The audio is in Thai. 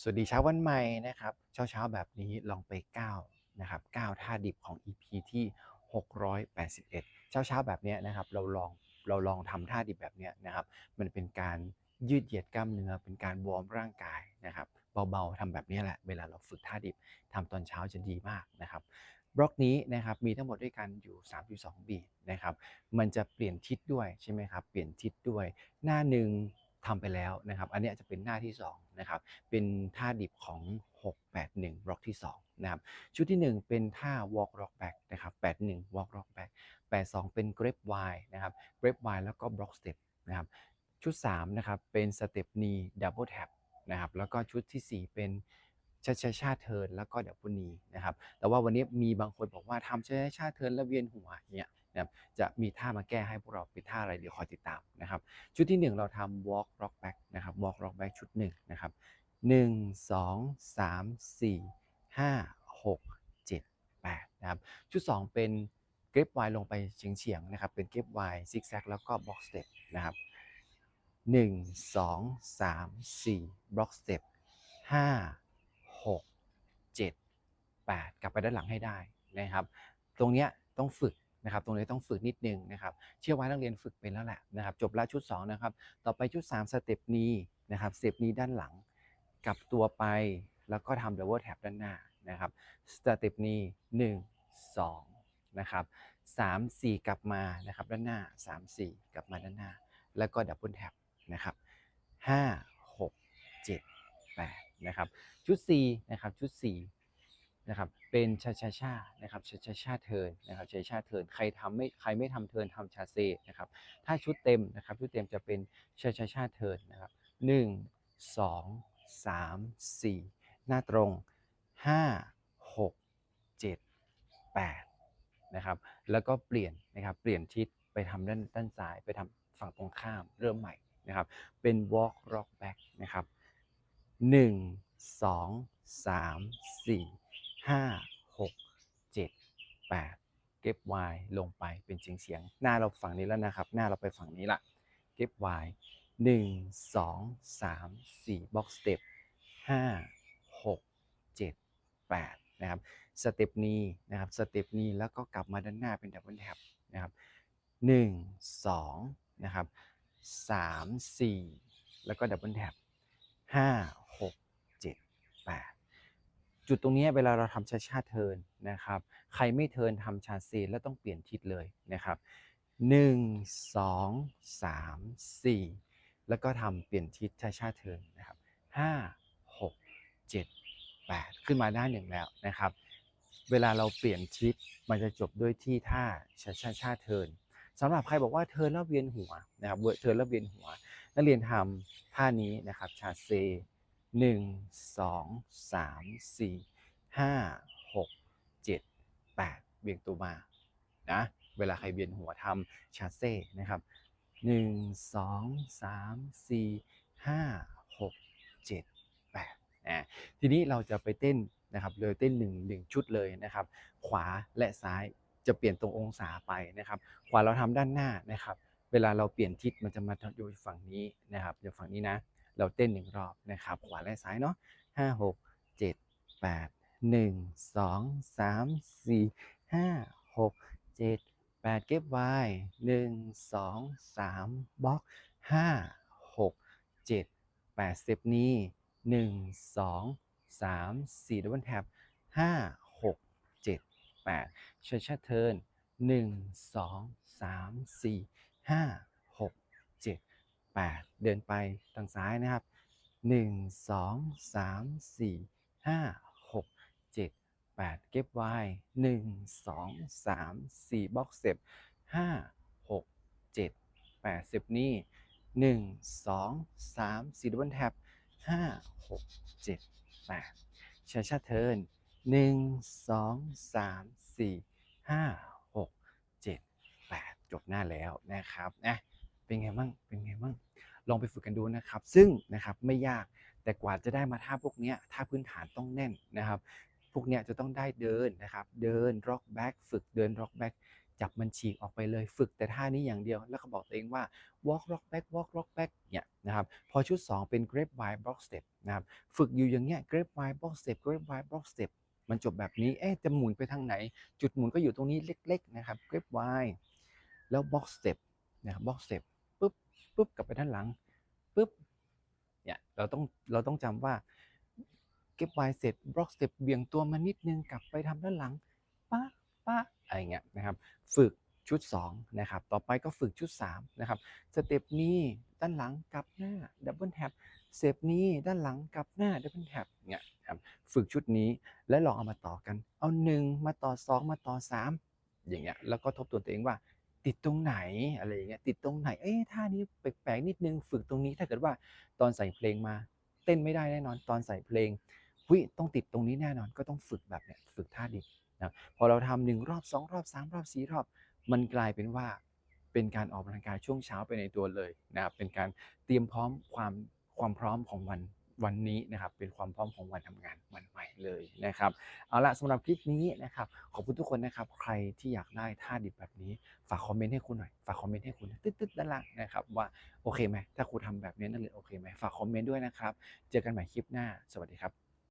สวัสดีเช้าวันใหม่นะครับ เช้าเช้าๆแบบนี้ลองไปก้าวนะครับก้าวท่าดิบของ EP ที่ 681 เช้าเช้าๆแบบนี้นะครับเราลองเราลองทำท่าดิบแบบนี้นะครับ มันเป็นการยืดเหยียดกล้ามเนื้อเป็นการวอร์มร่างกายนะครับเบาๆทำแบบนี้แหละเวลาเราฝึกท่าดิบทำตอนเช้าจะดีมากนะครับบล็อกนี้นะครับมีทั้งหมดด้วยกันอยู่ 32บีนะครับมันจะเปลี่ยนทิศด้วยใช่ไหมครับเปลี่ยนทิศด้วยหน้าหนึ่ง ทำไปแล้วนะครับ อันนี้จะเป็นหน้าที่2นะครับ เป็นท่าดิบของ 681บล็อกที่2นะครับ ชุดที่ 1 เป็นท่า walk rock back นะครับ 81 walk rock back 82 เป็น grab y นะครับ grab y แล้วก็ block step นะครับ ชุด3นะครับ เป็น step knee double tap นะครับ แล้วก็ชุดทีสี่4 เป็นชาชาชาเทิร์นแล้วก็ดับเบิลนีนะครับ แต่ว่าวันนี้มีบางคนบอกว่าทำชาชาชาเทิร์นแล้วเวียนหัวเนี่ย นะครับจะมีท่ามาแก้ให้พวกเราเป็นท่าอะไรเดี๋ยวคอยติดตามนะครับ ชุดที่ 1 เราทำ walk rock back นะครับ walk rock back ชุด1นะครับ1 2 3 4 5 6 7 8นะครับชุด 2 เป็น grab y ลงไปเฉียงๆนะครับเป็น grab y zigzag แล้วก็ box step นะครับ1 2 3 4 box step 5 6 7 8 กลับไปด้านหลังให้ได้นะครับ ตรงเนี้ยต้องฝึก นะครับตรงนี้ต้องฝึกนิดนึงนะครับเชื่อว่านักเรียนฝึกเป็นแล้วแหละนะครับจบแล้วชุด2นะครับต่อไปชุด 3 สเต็ปนี้นะครับสเต็ปนี้ด้านหลังกลับตัวไปแล้วก็ทำดับเบิลแท็บด้านหน้านะครับสเต็ปนี้1 2นะครับ3 4 กลับมานะครับด้านหน้า 3 4 กลับมาด้านหน้า แล้วก็ดับเบิลแท็บนะครับ5 6 7 8นะครับชุด 4 นะครับชุด 4 นะครับเป็นชาชาชานะครับชาชาชาเทินนะครับชาชาเทินใครทำไม่ใครไม่ทำเทินทำชาเซนะครับถ้าชุดเต็มนะครับชุดเต็มจะเป็นชาชาชาเทินนะครับหนึ่งสองสามสี่หน้าตรงห้าหกเจ็ดแปดนะครับแล้วก็เปลี่ยนนะครับเปลี่ยนทิศไปทำด้านด้านซ้ายไปทำฝั่งตรงข้ามเริ่มใหม่นะครับเป็น walk rock back นะครับหนึ่งงสอามสี่ 5 6 7 8 เก็บ y ลงไปเป็นเสียงเสียง หน้าเราฝั่งนี้แล้วนะครับ หน้าเราไปฝั่งนี้ละเก็บ y 1 2 3 4บล็อกสเต็ป5 6 7 8 นะครับสเต็ปนี้นะครับสเต็ปนี้แล้วก็กลับมาด้านหน้าเป็นดับเบิลแท็บนะครับ1 2นะครับ3 4 แล้วก็ดับเบิลแท็บ5 จุดตรงนี้เวลาเราทำชาชาเทินนะครับ ใครไม่เทินทำชาเซแล้วต้องเปลี่ยนทิศเลยนะครับหนึ่งสองสามสี่แล้วก็ทำเปลี่ยนทิศชาชาเทินนะครับห้าหกเจ็ดแปดขึ้นมาได้หนึ่งแล้วนะครับ เวลาเราเปลี่ยนทิศมันจะจบด้วยที่ท่าชาชาชาเทินสำหรับใครบอกว่าเทินแล้วเวียนหัวนะครับเทินแล้วเวียนหัว นักเรียนทำท่านี้นะครับชาเซ หนึ่งสองสามสี่ห้าหกเจ็ดแปดเบี่ยงตัวมานะเวลาใครเวียนหัวทำชาเซ่นะครับหนึ่งสองสามสี่ห้าหกเจ็ดแปดนะทีนี้เราจะไปเต้นนะครับเลยเต้นหนึ่งหนึ่งชุดเลยนะครับ ขวาและซ้ายจะเปลี่ยนตรงองศาไปนะครับ ขวาเราทำด้านหน้านะครับ เวลาเราเปลี่ยนทิศมันจะมาอยู่ฝั่งนี้นะครับอยู่ฝั่งนี้นะ เราเต้นหนึ่งรอบนะครับ ขวาและซ้ายเนาะห้าหกเจ็ดแปดหนึ่งสองสามสี่ห้าหกเจ็ดแปดเก็บไว้หนึ่งสองสามบล็อกห้าหกเจ็ดแปดสเต็ปนี้หนึ่งสองสามสี่ดับเบิลแท็บห้าหกเจ็ดแปดชาชาเทิร์นหนึ่งสองสามสี่ห้า 8 เดินไปทางซ้ายนะครับ 1 2 3 4 5 6 7 8 เก็บไว้ 1 2 3 4 บล็อกเสพ5 6 7 8 10 นี่ 1 2 3 4ดับเบิลแท็บ5 6 7 8ชาชาเทิร์น1 2 3 4 5 6 7 8 จบหน้าแล้วนะครับนะเป็นไงบ้าง เป็นไงบ้าง ลองไปฝึกกันดูนะครับ ซึ่งนะครับไม่ยากแต่กว่าจะได้มาท่าพวกนี้ท่าพื้นฐานต้องแน่นนะครับ พวกนี้จะต้องได้เดินนะครับ เดิน rock back ฝึกเดิน rock back จับมันฉีกออกไปเลยฝึกแต่ท่านี้อย่างเดียว แล้วก็บอกตัวเองว่า walk rock back walk rock back เนี่ยนะครับพอชุด 2 เป็น grapevine block step นะครับฝึกอยู่อย่างเงี้ย grapevine block step grapevine block step มันจบแบบนี้เอ๊ะจะหมุนไปทางไหน จุดหมุนก็อยู่ตรงนี้เล็ก ๆ นะครับ grapevine แล้ว block step นะครับ block step ปุ๊บกลับไปด้านหลังปุ๊บเนี่ยเราต้องเราต้องจำว่าเก็บไวเสร็จบล็อกสเต็ปเบี่ยงตัวมานิดนึงกลับไปทำด้านหลังป้าป้าอะไรเงี้ยนะครับฝึกชุด2นะครับต่อไปก็ฝึกชุด3นะครับสเต็ปนี้ด้านหลังกลับหน้าดับเบิลแท็บสเต็ปนี้ด้านหลังกลับหน้าดับเบิลแท็บเนี่ยครับฝึกชุดนี้แล้วลองเอามาต่อกัน เอา 1 มาต่อ 2 มาต่อ 3 อย่างเงี้ยแล้วก็ทบทวนตัวเองว่า ติดตรงไหนอะไรอย่างเงี้ยติดตรงไหนเอ๊ะท่านี้แปลกๆนิดนึงฝึกตรงนี้ถ้าเกิดว่าตอนใส่เพลงมา เต้นไม่ได้แน่นอนตอนใส่เพลงหุยต้องติดตรงนี้แน่นอนก็ต้องฝึกแบบเนี้ยฝึกท่าดิบนะพอเราทำหนึ่งรอบสองรอบสามรอบสี่รอบ มันกลายเป็นว่าเป็นการออกกำลังกายช่วงเช้าไปในตัวเลยนะครับเป็นการเตรียมพร้อมความความพร้อมของวัน วันนี้นะครับเป็นความพร้อมของวันทำงานวันใหม่เลยนะครับเอาละสำหรับคลิปนี้นะครับขอบคุณทุกคนนะครับใครที่อยากได้ท่าดิบแบบนี้ฝากคอมเมนต์ให้คุณหน่อยฝากคอมเมนต์ให้คุณตึ๊ดๆด้านล่างนะครับว่าโอเคไหมถ้าครูทำแบบนี้นั่นเลยโอเคไหมฝากคอมเมนต์ด้วยนะครับเจอกันใหม่คลิปหน้าสวัสดีครับ